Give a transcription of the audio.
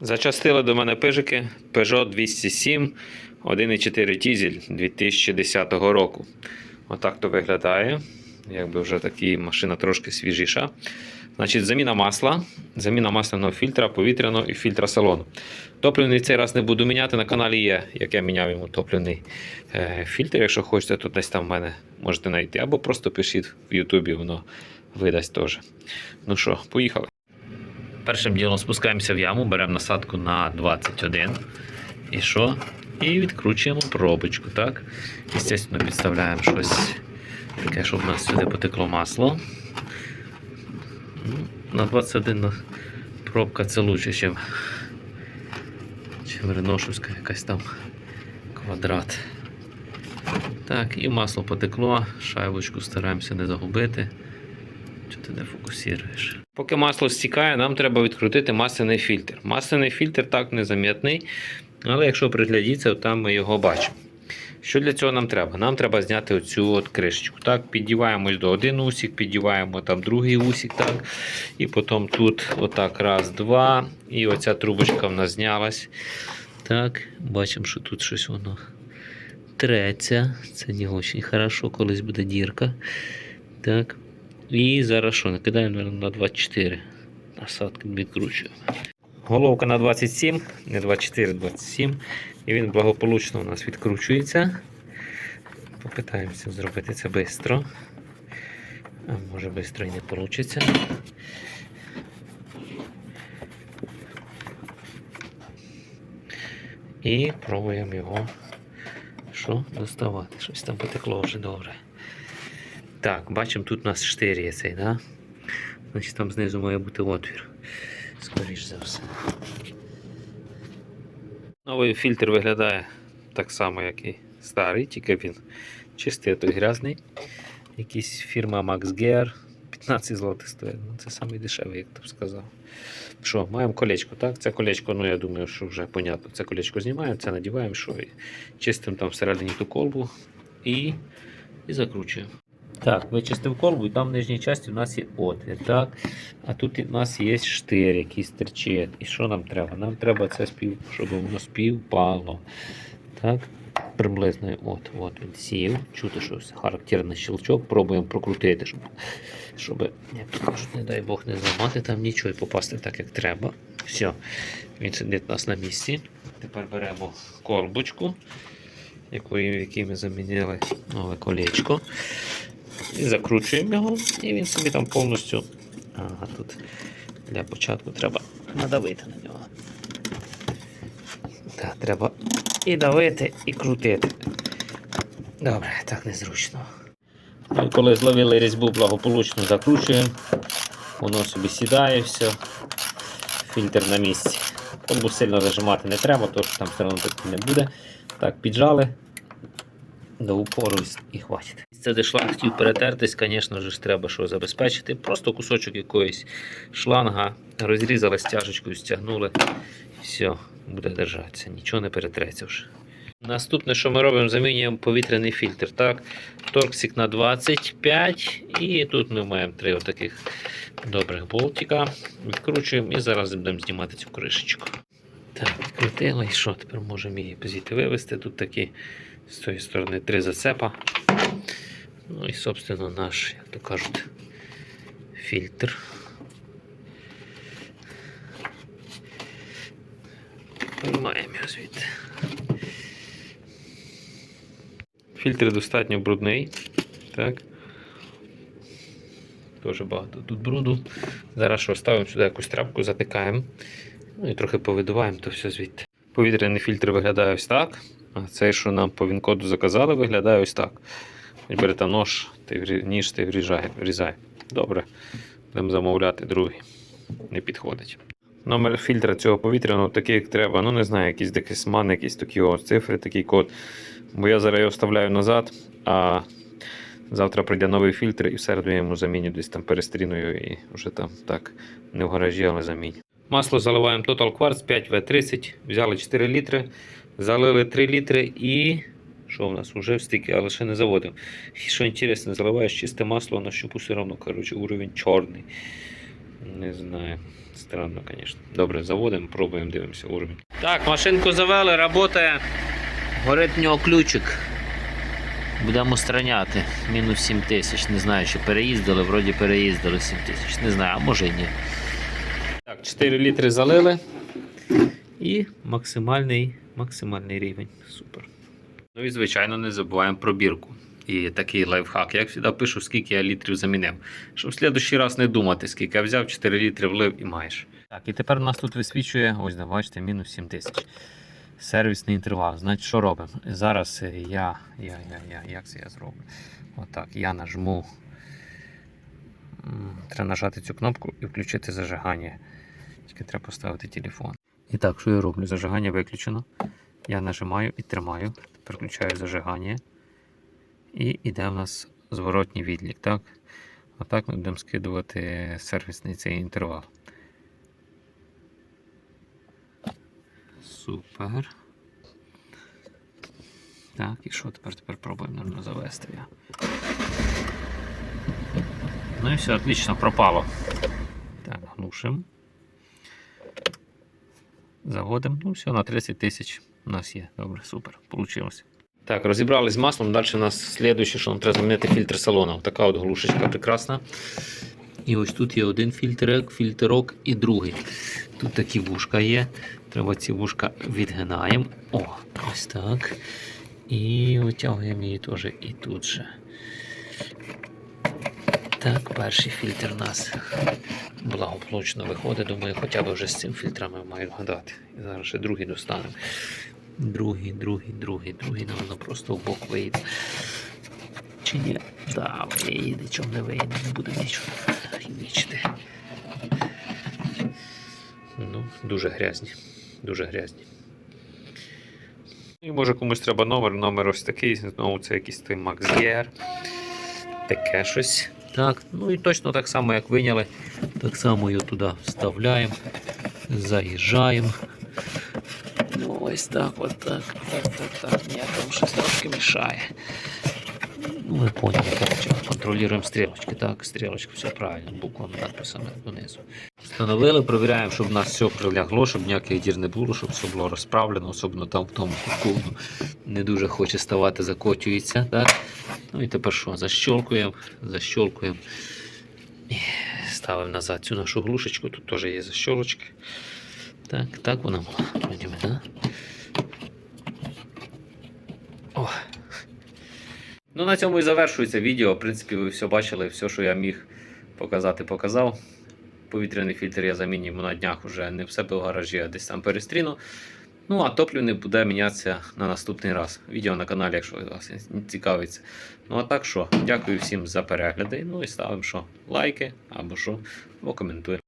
Зачастили до мене пижики Peugeot 207 1.4 дізель 2010 року. Отак то виглядає. Якби вже такі машина трошки свіжіша. Значить, заміна масла, заміна масляного фільтра, повітряного і фільтра салону. Топливний цей раз не буду міняти. На каналі є, як я міняв йому топливний е, фільтр. Якщо хочете, то десь там в мене можете знайти. Або просто пишіть в Ютубі, воно видасть теж. Ну що, поїхали. Першим ділом спускаємося в яму, беремо насадку на 21. І що? І відкручуємо пробочку. так? Звісно, підставляємо щось таке, щоб у нас сюди потекло масло. Ну, На 21 пробка це лучше, ніж чим Реношівська якась там квадрат. Так, і масло потекло, шайбочку стараємося не загубити. Ти не фокусуєш? Поки масло стікає, нам треба відкрутити масляний фільтр. Масляний фільтр так незамітний, але якщо приглядіться, там ми його бачимо. Що для цього нам треба? Нам треба зняти оцю от кришечку. Так, піддіваємось до один усік, піддіваємо там другий усік, так. І потім тут отак раз, два. І оця трубочка в нас знялась. Так, бачимо, що тут щось воно треться. Це не дуже хорошо, колись буде дірка. Так. І зараз що, накидаємо наверно, на 24. Насадки відкручуємо. Головка на 27, не 24, 27. І він благополучно у нас відкручується. Попитаємося зробити це швидко. А може швидко і не вийде. І пробуємо його що, доставати. Щось там потекло вже добре. Так, бачимо, тут у нас штир цей, да? Значить там знизу має бути отвір. Скоріш за все. Новий фільтр виглядає так само, як і старий, тільки він чистий, той грязний. Якийсь фірма Max Gear. 15 злотих стоїть. Ну, це самий дешевий, як ти б сказав. Що, маємо колечко, так? Це колечко, ну я думаю, що вже понятно. Це колечко знімаємо, це надіваємо, що чистимо там всередині ту колбу і, і закручуємо. Так, вичистив колбу, і там в нижній часті у нас є отвір. так? А тут у нас є штир, який стерчить. І що нам треба? Нам треба це спів, щоб воно співпало. Так? Приблизно от, от він сів. Чути щось характерний щелчок. Пробуємо прокрутити, щоб, щоб не дай Бог не зламати там нічого і попасти так, як треба. Все, він сидить у нас на місці. Тепер беремо колбочку, якої, в якій ми замінили нове колечко. І закручуємо його, і він собі там повністю. Ага, тут для початку треба надавити на нього. Так, треба і давити, і крутити. Добре, так незручно. Ну, коли зловили різьбу, благополучно закручуємо, воно собі сідає, все, фільтр на місці. Колбу сильно зажимати не треба, тому що там все одно так не буде. Так, піджали до упору і- хватить. Це де шланг хотів перетертись, звісно ж, треба що забезпечити. Просто кусочок якоїсь шланга розрізали стяжечкою, стягнули. Все, буде держатися, нічого не перетреться вже. Наступне, що ми робимо, замінюємо повітряний фільтр. Так, торксик на 25, і тут ми маємо три отаких добрих болтика. Відкручуємо і зараз будемо знімати цю кришечку. Так, відкрутили. І що? Тепер можемо її звідти вивести. Тут такі з тої сторони три зацепа. Ну і, собственно, наш, як то кажуть, фільтр. Виймаємо його звідти. Фільтр достатньо брудний. Так. Дуже багато тут бруду. Зараз що ставимо сюди якусь тряпку, затикаємо. Ну і трохи повидуваємо то все звідти. Повітряний фільтр виглядає ось так. Цей, що нам по він-коду заказали, виглядає ось так. Берете нож, ти ніж ти врізає. Добре. Будемо замовляти другий. Не підходить. Номер фільтра цього повітряного такий, як треба. Ну, не знаю, якийсь декисман, якісь такі ось цифри, такий код. Бо я зараз його вставляю назад, а завтра прийде новий фільтр і в середу я йому заміню десь там перестріную і вже там так не в гаражі, але заміню. Масло заливаємо Total Quartz 5В30. Взяли 4 літри, залили 3 літри і. Що в нас вже стільки, але ще не заводимо. Що інтересно, заливаєш чисте масло, на щупу все одно, коротше, уровень чорний. Не знаю. Странно, звісно. Добре, заводимо, пробуємо, дивимося уровень. Так, машинку завели, працює. Горить в нього ключик. Будемо страняти. Мінус 7 тисяч. Не знаю, чи переїздили, вроді переїздили 7 тисяч. Не знаю, а може і ні. Так, 4 літри залили. І максимальний, максимальний рівень. Супер. Ну і звичайно не забуваємо про бірку. І такий лайфхак. Я як завжди пишу, скільки я літрів замінив. Щоб в слідущий раз не думати, скільки я взяв, 4 літри влив і маєш. Так, і тепер у нас тут висвічує, ось да, бачите, мінус 7 тисяч. Сервісний інтервал. Значить, що робимо? Зараз е, я, я, я, я, як це я зроблю? Отак, я нажму. Треба нажати цю кнопку і включити зажигання. Тільки треба поставити телефон. І так, що я роблю? Зажигання виключено. Я нажимаю і тримаю. Тепер включаю зажигання. І йде в нас зворотній відлік. Так? Отак ми будемо скидувати сервісний цей інтервал. Супер. Так, і що тепер? Тепер пробуємо наверно, завести. Ну і все, отлично, пропало. Так, глушимо. Заводимо. Ну, все, на 30 тисяч у нас є. Добре, супер. Получилось. Так, розібрали з маслом. Далі у нас слідуюче, що нам треба замінити фільтр салону. Така от глушечка прекрасна. І ось тут є один фільтрик, фільтрок і другий. Тут такі вушка є. Треба ці вушка відгинаємо. О, ось так. І витягуємо її теж і тут же. Так, перший фільтр у нас благополучно виходить. Думаю, хоча б вже з цим фільтрами маю гадати. І зараз ще другий достанемо. Другий, другий, другий, другий, напевно, просто в бок вийде. Чи ні? Так, вийде, чому не вийде, не буде нічого хімічити. Ну, дуже грязні. Дуже грязні. І може комусь треба номер. Номер ось такий. Знову це якийсь той Max Gear. Таке щось. Так, ну і точно так само, як виняли, так само його туди вставляємо, заїжджаємо. Ну, ось так, от так, так, так, так. Ні, там щось трошки мішає. Ну, ви поняли, коротше, контролюємо стрілочки. Так, стрілочка, все правильно, буквами надписами донизу. Встановили, перевіряємо, щоб у нас все прилягло, щоб ніяких дір не було, щоб все було розправлено, особливо там в тому кутку. Не дуже хоче ставати, закочується. Так? Ну і тепер що? Защолкуємо, защолкуємо. Ставимо назад цю нашу глушечку, тут теж є защолочки. Так, так вона була. Вроді да? О. Ну, на цьому і завершується відео. В принципі, ви все бачили, все, що я міг показати, показав. Повітряний фільтр я замінюю на днях уже не в себе в гаражі, а десь там перестріну. Ну, а топливний буде мінятися на наступний раз. Відео на каналі, якщо вас цікавиться. Ну а так що, дякую всім за перегляди. Ну і ставимо що лайки або що, або коментуємо.